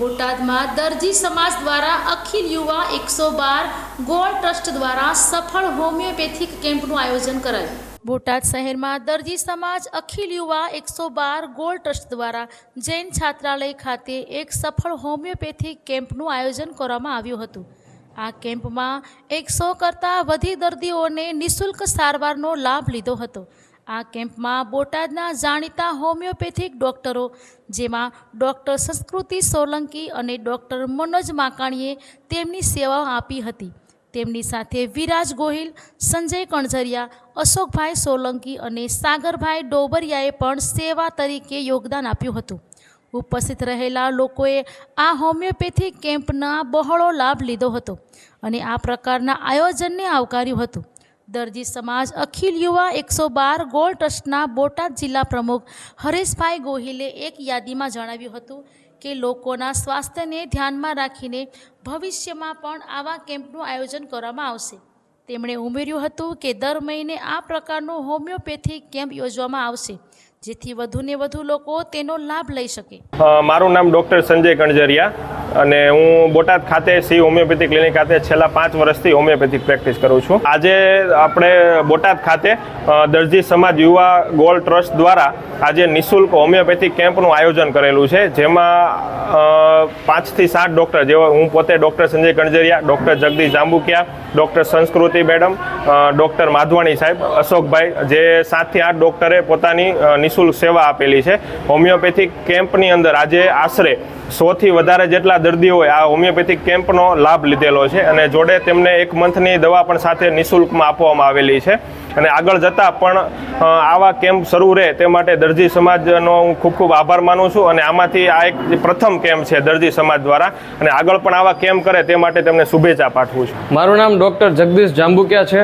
બોટાદમાં દરજી સમાજ દ્વારા અખિલ યુવા એકસો બાર ગોળ ટ્રસ્ટ દ્વારા સફળ હોમિયોપેથિક કેમ્પનું આયોજન કરાયું. બોટાદ શહેરમાં દરજી સમાજ અખિલ યુવા એકસો બાર ગોળ ટ્રસ્ટ દ્વારા જૈન છાત્રાલય ખાતે એક સફળ હોમિયોપેથિક કેમ્પનું આયોજન કરવામાં આવ્યું હતું. આ કેમ્પમાં એકસો કરતાં વધી દર્દીઓને નિઃશુલ્ક સારવારનો લાભ લીધો હતો. આ કેમ્પમાં બોટાદના જાણીતા હોમિયોપેથિક ડૉક્ટરો, જેમાં ડૉક્ટર સંસ્કૃતિ સોલંકી અને ડૉક્ટર મનોજ માકાણીએ તેમની સેવાઓ આપી હતી. તેમની સાથે વિરાજ ગોહિલ, સંજય કણઝરિયા, અશોકભાઈ સોલંકી અને સાગરભાઈ ડોબરિયાએ પણ સેવા તરીકે યોગદાન આપ્યું હતું. ઉપસ્થિત રહેલા લોકોએ આ હોમિયોપેથિક કેમ્પના બહોળો લાભ લીધો હતો અને આ પ્રકારના આયોજનને આવકાર્યું હતું. દરજી સમાજ અખિલ યુવા એકસો બાર ગોળ ટ્રસ્ટના બોટાદ જિલ્લા પ્રમુખ હરેશભાઈ ગોહિલે એક યાદીમાં જણાવ્યું હતું કે લોકોના સ્વાસ્થ્યને ધ્યાનમાં રાખીને ભવિષ્યમાં પણ આવા કેમ્પનું આયોજન કરવામાં આવશે. તેમણે ઉમેર્યું હતું કે દર મહિને આ પ્રકારનો હોમિયોપેથિક કેમ્પ યોજવામાં આવશે, જેથી વધુને વધુ લોકો તેનો લાભ લઈ શકે. મારું નામ ડૉક્ટર સંજય કણઝરિયા અને હું બોટાદ ખાતે સી હોમિયોપેથી ક્લિનિક ખાતે છેલ્લા પાંચ વર્ષથી હોમિયોપેથિક પ્રેક્ટિસ કરું છું. આજે આપણે બોટાદ ખાતે દરજી સમાજ યુવા ગોલ્ડ ટ્રસ્ટ દ્વારા આજે નિઃશુલ્ક હોમિયોપેથિક કેમ્પનું આયોજન કરેલું છે, જેમાં પાંચથી સાત ડૉક્ટર જેવા, હું પોતે doctor Sanjay Kanjariya, doctor Jagdish Jambukiya, doctor Sanskriti madam doctor Madhavani સાહેબ, અશોકભાઈ, જે સાતથી આઠ ડૉક્ટરે પોતાની નિઃશુલ્ક સેવા આપેલી છે. હોમિયોપેથિક કેમ્પની અંદર આજે આશરે સોથી વધારે જેટલા દર્દીઓ હોય, આ હોમિયોપેથિક કેમ્પનો લાભ લીધેલો છે અને જોડે તેમને એક મંથની દવા પણ સાથે નિઃશુલ્કમાં આપવામાં આવેલી છે. અને આગળ જતાં પણ આવા કેમ્પ શરૂ રહે તે માટે દરજી સમાજનો હું ખૂબ ખૂબ આભાર માનું છું અને આમાંથી આ એક પ્રથમ કેમ્પ છે દરજી સમાજ દ્વારા અને આગળ પણ આવા કેમ્પ કરે તે માટે તેમને શુભેચ્છા પાઠવું છું. મારું નામ ડૉક્ટર જગદીશ જાંબુકિયા છે.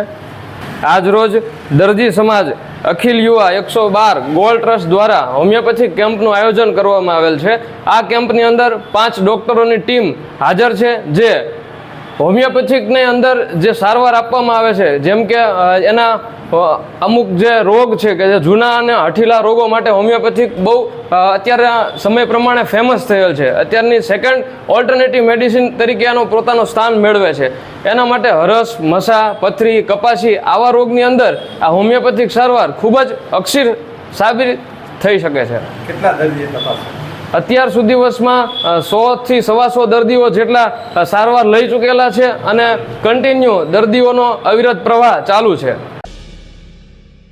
આજરોજ દરજી સમાજ અખિલ યુવા એકસો બાર ગોલ્ડ ટ્રસ્ટ દ્વારા હોમિયોપેથિક કેમ્પનું આયોજન કરવામાં આવેલ છે. આ કેમ્પની અંદર પાંચ ડોક્ટરોની ટીમ હાજર છે, જે હોમિયોપેથિકની અંદર જે સારવાર આપવામાં આવે છે, જેમ કે એના અમુક જે રોગ છે કે જે જૂના અને હઠીલા રોગો માટે હોમિયોપેથિક બહુ અત્યારે સમય પ્રમાણે ફેમસ થયેલ છે. અત્યારની સેકન્ડ ઓલ્ટરનેટિવ મેડિસિન તરીકે એનો પોતાનું સ્થાન મેળવે છે. એના માટે હરસ, મસા, પથરી, કપાસી આવા રોગની અંદર આ હોમિયોપેથિક સારવાર ખૂબ જ અક્ષીર સાબિત થઈ શકે છે. કેટલા દર્દીએ તપાસ? અત્યાર સુધી વર્ષમાં સોથી સવાસો દર્દીઓ જેટલા સારવાર લઈ ચૂકેલા છે અને કન્ટિન્યુ દર્દીઓનો અવિરત પ્રવાહ ચાલુ છે.